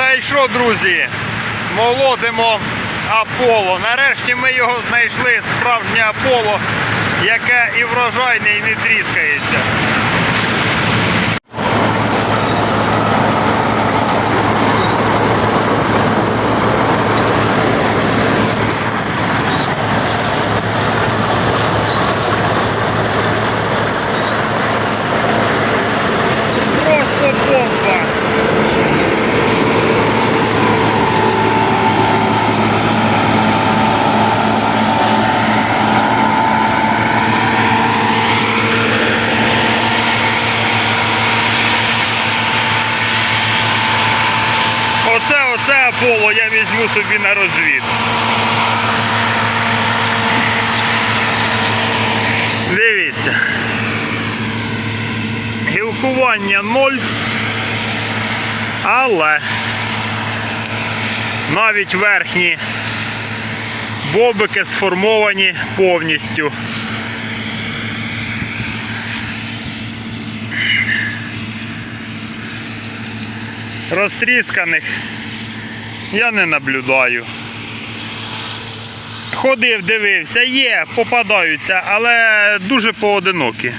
Та й що, друзі? Молодимо Аполло. Нарешті ми його знайшли, справжнє Аполло, яке і врожайне, і не тріскається. Просто бомба! Оце, оце Аполло я візьму собі на розвід. Дивіться. Гілкування 0. Але навіть верхні бобики сформовані повністю. Розтрісканих я не наблюдаю. Ходив, дивився, є, попадаються, але дуже поодинокі.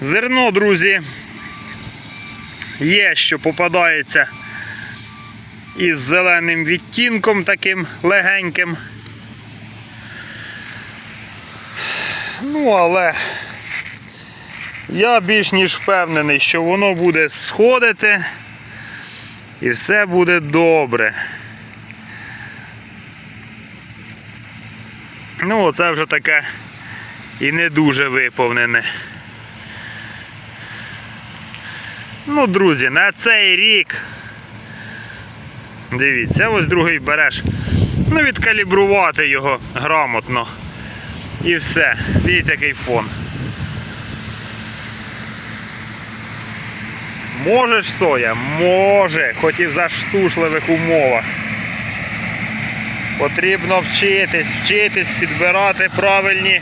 Зерно, друзі, є, що попадається із зеленим відтінком таким легеньким. Ну, але я більш ніж впевнений, що воно буде сходити і все буде добре. Ну, оце вже таке і не дуже виповнене. Ну, друзі, на цей рік. Дивіться, ось другий береш. Ну, відкалібрувати його грамотно. І все. Дивіться, який фон. Можеш соя? Може, хоч і в заштушливих умовах. Потрібно вчитись, вчитись підбирати правильні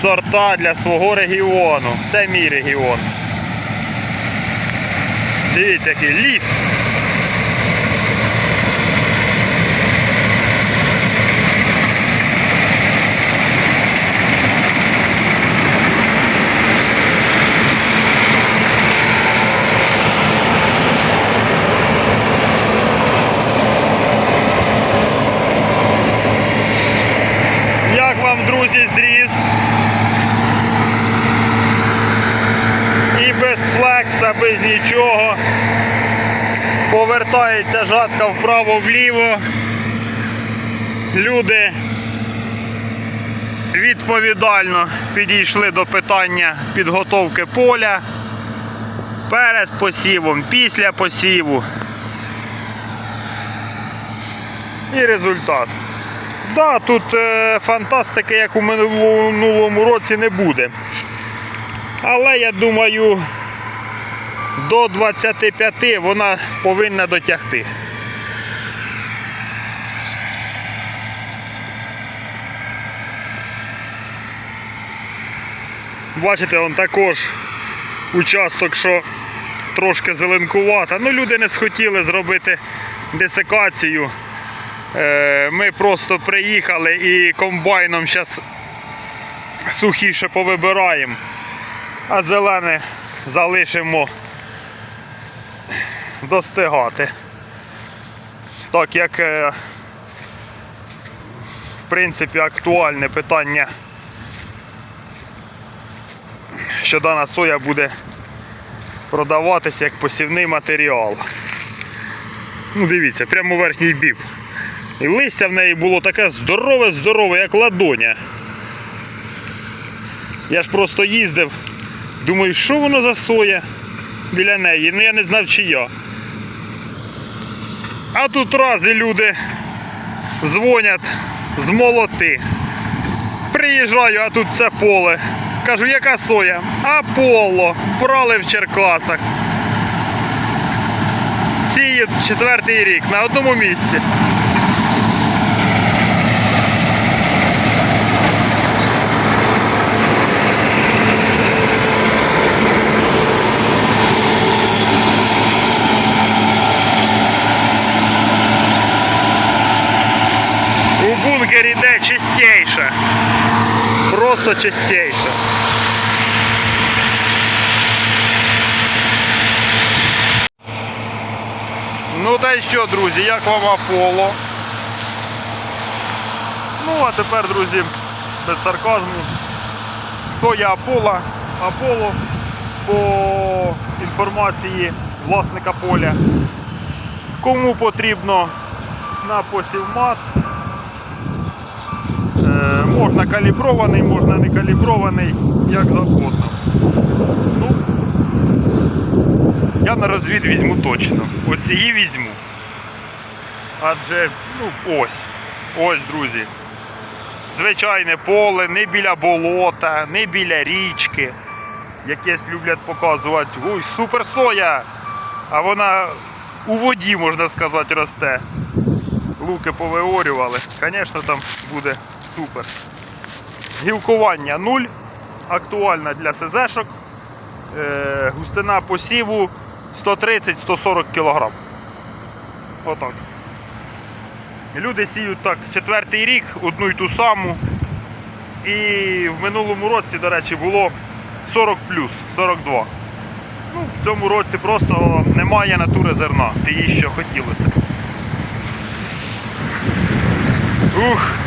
сорта для свого регіону. Це мій регіон. Дивіться, який ліс. Як вам, друзі, зріз? І без флекса, без нічого. Повертається жатка вправо-вліво. Люди відповідально підійшли до питання підготовки поля перед посівом, після посіву. І результат. Да, тут е, фантастики, як у минулому році, не буде. Але я думаю, до 25 вона повинна дотягти. Бачите, он також участок, що трошки зеленкувата. Ну, люди не схотіли зробити десикацію. Е, Ми просто приїхали і комбайном зараз сухіше повибираємо, а зелене залишимо достигати. Так як е, в принципі актуальне питання, що дана соя буде продаватися як посівний матеріал. Ну дивіться, прямо верхній бів. І листя в неї було таке здорове-здорове, як ладоня. Я ж просто їздив, думаю, що воно за соя біля неї. Ну я не знав чия. А тут раз і люди дзвонять з молоти. Приїжджаю, а тут це поле. Кажу, яка соя? Аполло. Брали в Черкасах. Сіють четвертий рік на одному місці. Стікер іде чистіше. Просто чистіше. Ну та й що, друзі, як вам Аполло? Ну, а тепер, друзі, без сарказму. Соя Аполло. Аполло по інформації власника поля. Кому потрібно на посівмат. Можна калібрований, можна не калібрований, як завгодно. Ну, я на розвід візьму точно. Оцієї візьму. Адже, ну, ось. Ось, друзі. Звичайне поле, не біля болота, не біля річки. Якесь люблять показувати. Ой, супер соя! А вона у воді, можна сказати, росте. Луки повиорювали. Звісно, там буде супер. Гілкування 0. Актуальна для СЗшок. Е, густина посіву 130-140 кг. Отак. Люди сіють так четвертий рік, одну й ту саму. І в минулому році, до речі, було 40 плюс, 42. Ну, в цьому році просто немає натури зерна. Ти їй що хотілося. Ух!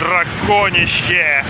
Драконіще!